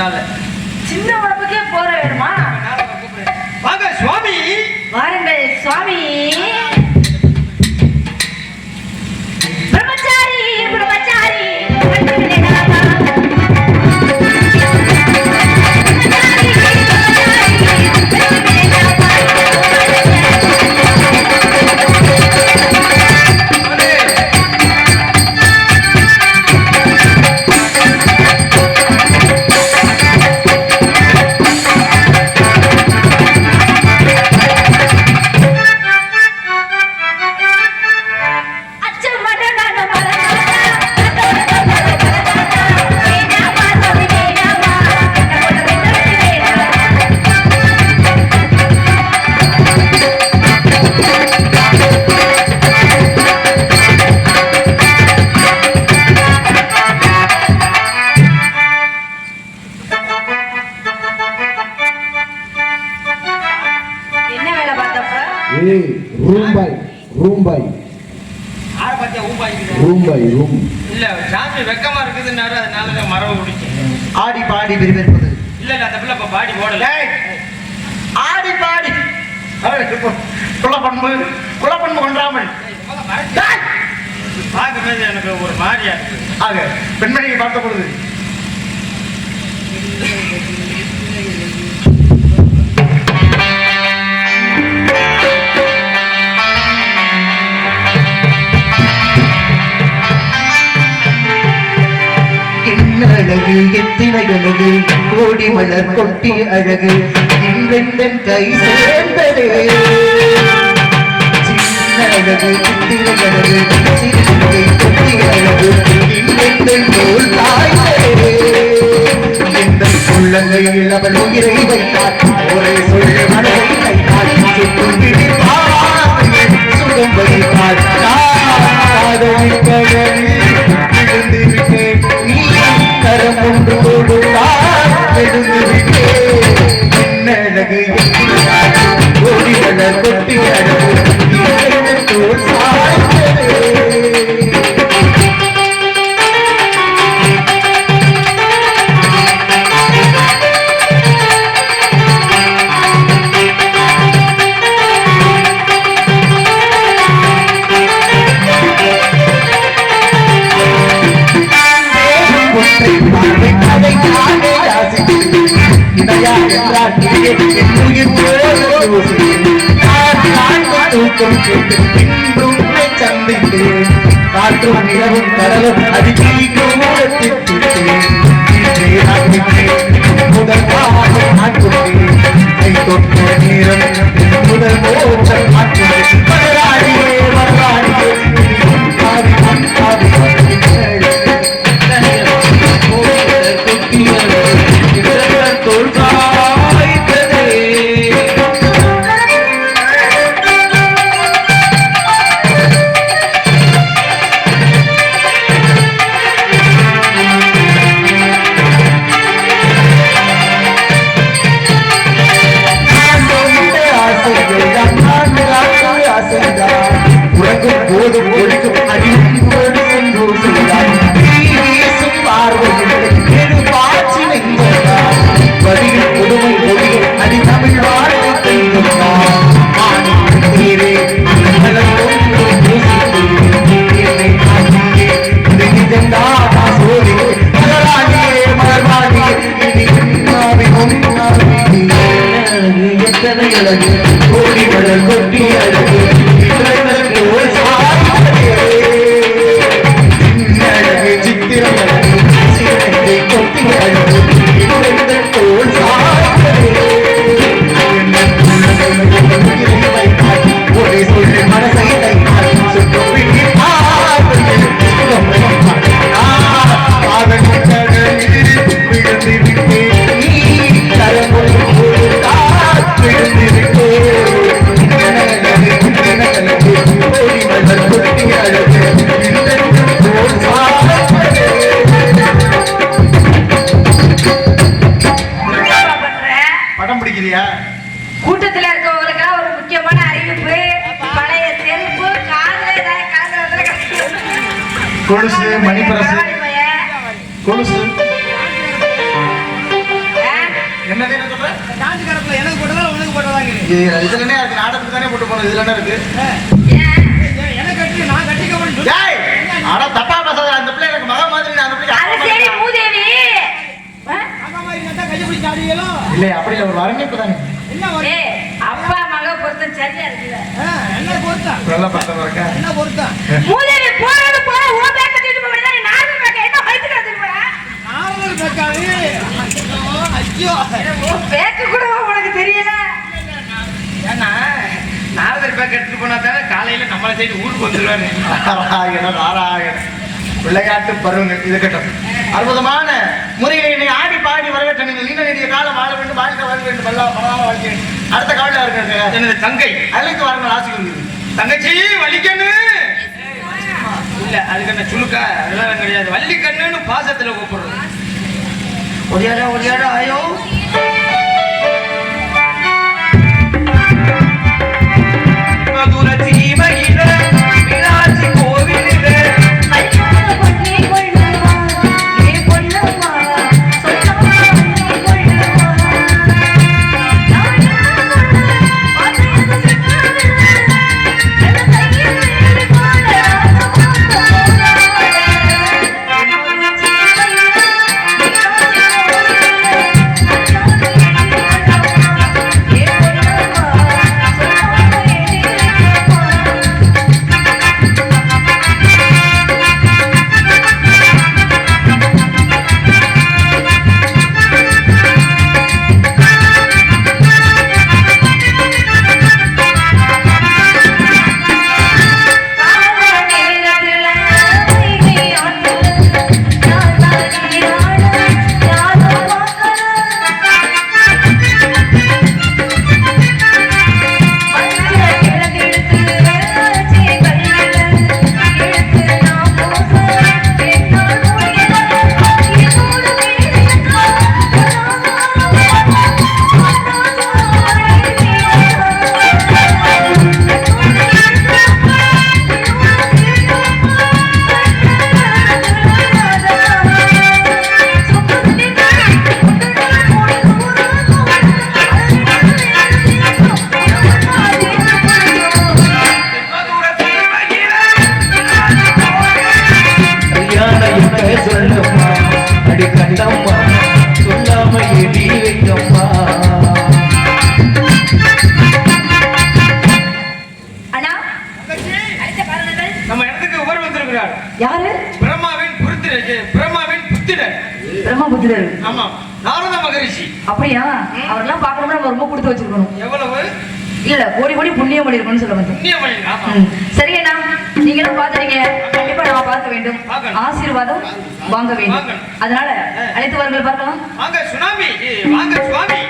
நல்ல ஏய் room boy room boy. Room boy room. இல்ல சாமி வெக்கமா இருக்குதுன்னாரு அதனால மரம் பிடிச்சேன் ஆடி பாடி விரும்பிருப்பது இல்ல இல்ல அந்த பிள்ளை இப்ப பாடி ஓடல. ஆடி பாடி. குலப்பண்பு குலப்பண்பு கொன்றாமல். பார்க்கும்போது எனக்கு ஒரு மாதிரியா ஆக பெண்மணியை பார்த்த பொழுது திணையழகு கோடி மலர் கொட்டி அழகு. என்றெந்தன் கை சேர்ந்தது. சின்ன அழகு திணையழகு சிறுகை கொட்டி కరముడు சந்தித்து காற்றும் நிலவும் கடலும் அது கீழ்க்கும் முதல் நேரம் முதல் மோட்சம் மாற்றுவேன் அழகு கோடி மலர் கொட்டி அழகு. மணிப்பரசு. காவாடி பையன். கொலுசு? என்னது என்ன சொல்ற? எனக்கு போட்டதா உனக்கு போட்டதாங்க இது இதுல என்ன இருக்கு? நாடகத்துக்கு தானே போட்டு போனது? இதுல என்ன இருக்கு? எனக்கு கட்டி நான் கட்டிக்க அட தப்பா பேசாத. அந்த பிள்ளை எனக்கு மகன் மாதிரி நான் அந்த பிள்ளை அது சரி மூதேவி? அக்கா மாதிரி இருந்தா கையை பிடிச்சி ஆடுவீங்களோ? இல்லை அப்படி ஒரு வரவேற்பு தானே என்ன அப்பா மக பொருத்தம் சரியா இருக்குல்ல? என்ன பொறுத்தா நல்லா பார்த்தா இருக்கா என்ன பொறுத்தா மூதேவி போறது பேக்க கூட உனக்கு தெரியல? ஏன்னா நாரதர் பேக் எடுத்துட்டு போனா தானே காலையில நம்மளை சைடு ஊருக்கு வந்துருவாரு. நாராயண நாராயண விளையாட்டு பருவங்கள் இருக்கட்டும் அற்புதமான முறையில் என்னை ஆடி பாடி வரவேற்ற நீங்கள் நீண்ட நெடிய காலம் வாழ வேண்டும் வாழ்க்கை வாழ வேண்டும். பல்லா பலவான வாழ்க்கை அடுத்த காலில் இருக்கிறது எனது தங்கை? அழைத்து வாருங்கள் ஆசிரியர் தங்கச்சி வள்ளிக்கண்ணு! இல்ல அதுக்கு என்ன சுழுக்கா அதெல்லாம் கிடையாது. வள்ளிக்கண்ணுன்னு பாசத்துல 我接着，我接着，哎呦！நம்ம இடத்துக்கு உவர் வந்திருக்கிறார். யாரு? பிரம்மாவின் புத்திரர் பிரம்மாவின் புத்திரர். பிரம்மபுத்திரர். ஆமா. நாரத மகரிஷி. அப்படியா? அவரெல்லாம் பார்க்கணும்னா நம்ம ரொம்ப கொடுத்து வச்சிருக்கணும். எவ்வளவு? இல்ல கோடி கோடி புண்ணியம் பண்ணிருக்கணும்னு சொல்ல ம். சரிங்கண்ணா நீங்களும் பாத்துறீங்க கண்டிப்பா நான் பார்க்க வேண்டும். ஆசீர்வாதம் வாங்க வேண்டும். அதனால அழைத்து வாருங்கள் பார்க்கலாம். வாங்க சுனாமி. வாங்க சுவாமி.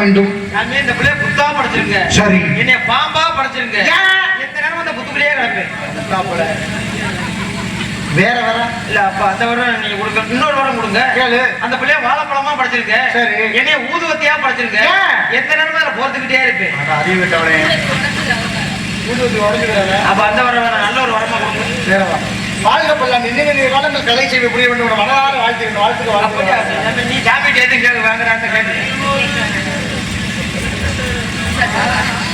வேண்டும். இந்த பிள்ளைய புத்தா படைச்சிருங்க சரி. என்னைய பாம்பா படைச்சிருங்க? எந்த நேரம் அந்த புத்துக்குள்ளேயே கிடப்பேன். வேற வர இல்ல அப்ப அந்த வரம் நீங்க கொடுக்க இன்னொரு வரம் கொடுங்க. கேளு. அந்த பிள்ளைய வாழைப்பழமா படைச்சிருங்க சரி. என்னைய ஊதுவத்தியா படைச்சிருங்க ஏன்? எந்த நேரமும் அதுல போர்த்துக்கிட்டே இருப்பேன். அறிவு விட்டவனே ஊதுவத்தி உடஞ்சுக்கிறாங்க அப்ப அந்த வரம் வேணாம். நல்ல ஒரு வரமா கொடுங்க. வேற வா வாழ்க பல்லாம் நின்று நின்று காலங்கள் கலை செய்ய புரிய வேண்டும். மனதார வாழ்த்துக்கிறேன் வாழ்த்துக்கு அப்ப நீ எதுவும் கேட்க வாங்குறான்னு கேட்டு Ha ha ha!